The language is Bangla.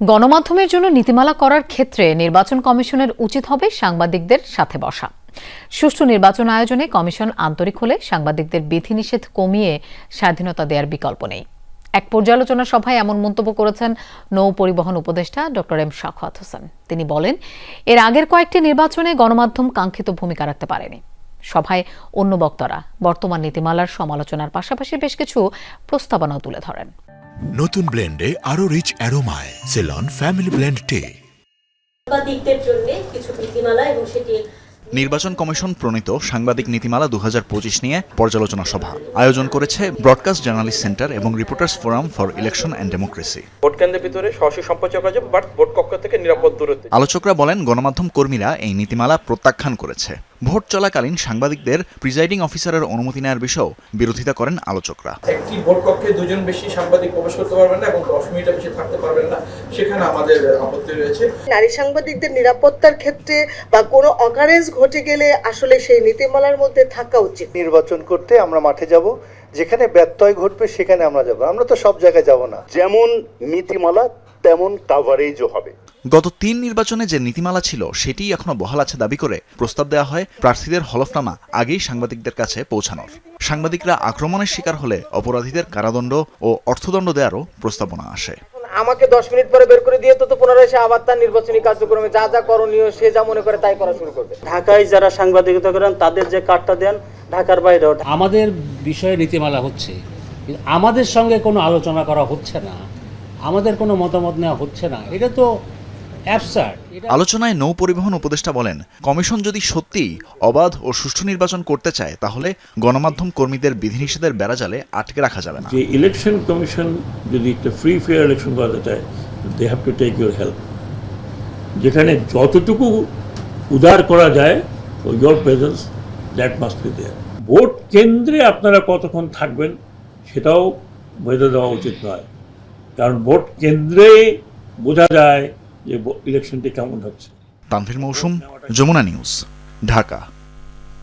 গণমাধ্যমের জন্য নীতিমালা করার ক্ষেত্রে নির্বাচন কমিশনের উচিত হবে সাংবাদিকদের সাথে বসা। সুষ্ঠু নির্বাচন আয়োজনে কমিশন আন্তরিক হলে সাংবাদিকদের বিধিনিষেধ কমিয়ে স্বাধীনতা দেওয়ার বিকল্প নেই। এক পর্যালোচনা সভায় এমন মন্তব্য করেছেন নৌ পরিবহন উপদেষ্টা ডক্টর এম শাখাত হোসেন। তিনি বলেন, এর আগের কয়েকটি নির্বাচনে গণমাধ্যম কাঙ্ক্ষিত ভূমিকা রাখতে পারেনি। সভায় অন্য বক্তারা বর্তমান নীতিমালার সমালোচনার পাশাপাশি বেশ কিছু প্রস্তাবনাও তুলে ধরেন। নতুন ব্লেন্ডে আরও রিচ অ্যারোমায় সেলন ফ্যামিলি ব্লেন্ড টে সাংবাদিকদের জন্য কিছু নীতিমালা এবং সেটি নির্বাচন কমিশন প্রণীত সাংবাদিক নীতিমালা দু হাজার পঁচিশ নিয়ে পর্যালোচনা সভা। আয়োজন করেছে ব্রডকাস্ট জার্নালিস্ট সেন্টার এবং reporters forum for election and democracy vote কেন্দ্রের ভিতরে সরাসরি সম্প্রচার করা যাবে বাট ভোট কক্ষ থেকে নিরাপদ দূরত্বে। আলোচকরা বলেন গণমাধ্যম কর্মীরা এই নীতিমালা প্রত্যাখ্যান করেছে। ভোট চলাকালীন সাংবাদিকদের প্রিজাইডিং অফিসারের অনুমতি নেওয়ার বিষয়েও বিরোধিতা করেন আলোচকরা। একটি ভোট কক্ষে দুজন বেশি সাংবাদিক প্রবেশ করতে পারবেন না এবং দশ মিনিটের বেশি থাকতে পারবেন না। সেখানে আমাদের আপত্তি রয়েছে। নারী সাংবাদিকদের নিরাপত্তার ক্ষেত্রে বা কোনো অকারেজ ঘটে গেলে আসলে সেই নীতিমালার মধ্যে থাকা উচিত। নির্বাচন করতে আমরা মাঠে যাব। যেখানে ব্যত্যয় ঘটবে সেখানে আমরা যাব। আমরা তো সব জায়গায় যাব না। যেমন নীতিমালা তেমন কাভারেজও হবে। গত তিন নির্বাচনে যে নীতিমালা ছিল সেটিই এখনও বহাল আছে দাবি করে প্রস্তাব দেওয়া হয় প্রার্থীদের হলফনামা আগেই সাংবাদিকদের কাছে পৌঁছানোর। সাংবাদিকরা আক্রমণের শিকার হলে অপরাধীদের কারাদণ্ড ও অর্থদণ্ড দেওয়ারও প্রস্তাবনা আসে। আমাকে দশ মিনিট পরে বের করে দিয়ে তো তো পুনরায় সে আবার তার নির্বাচনী কার্যক্রমে যা যা করণীয় সে যা মনে করে তাই করা শুরু করবে। ঢাকায় যারা সাংবাদিকতা করেন তাদের যে কার্ডটা দেন ঢাকার বাইরেও আমাদের বিষয়ে নীতিমালা হচ্ছে আমাদের সঙ্গে কোনো আলোচনা করা হচ্ছে না আমাদের কোনো মতামত নেওয়া হচ্ছে না এটা তো অ্যাবসার্ড আলোচনায় নৌ পরিবহন উপদেষ্টা বলেন কমিশন যদি সত্যিই অবাধ ও সুষ্ঠু নির্বাচন করতে চায় তাহলে গণমাধ্যম কর্মীদের বিধিনিষেধের বেড়াজালে আটকে রাখা যাবে না। যে ইলেকশন কমিশন যদি একটা ফ্রি ফেয়ার ইলেকশন করাতে চায় they have to take your help যেখানে যতটুকু উদার করা যায় your presence that must be there vote কেন্দ্রে আপনারা কতক্ষণ থাকবেন সেটাও বেঁধে দেওয়া উচিত নয়। কারণ ভোট কেন্দ্রে বোঝা যায় যে ইলেকশনটি কেমন হচ্ছে। তানভীর মৌসুম, যমুনা নিউজ, ঢাকা।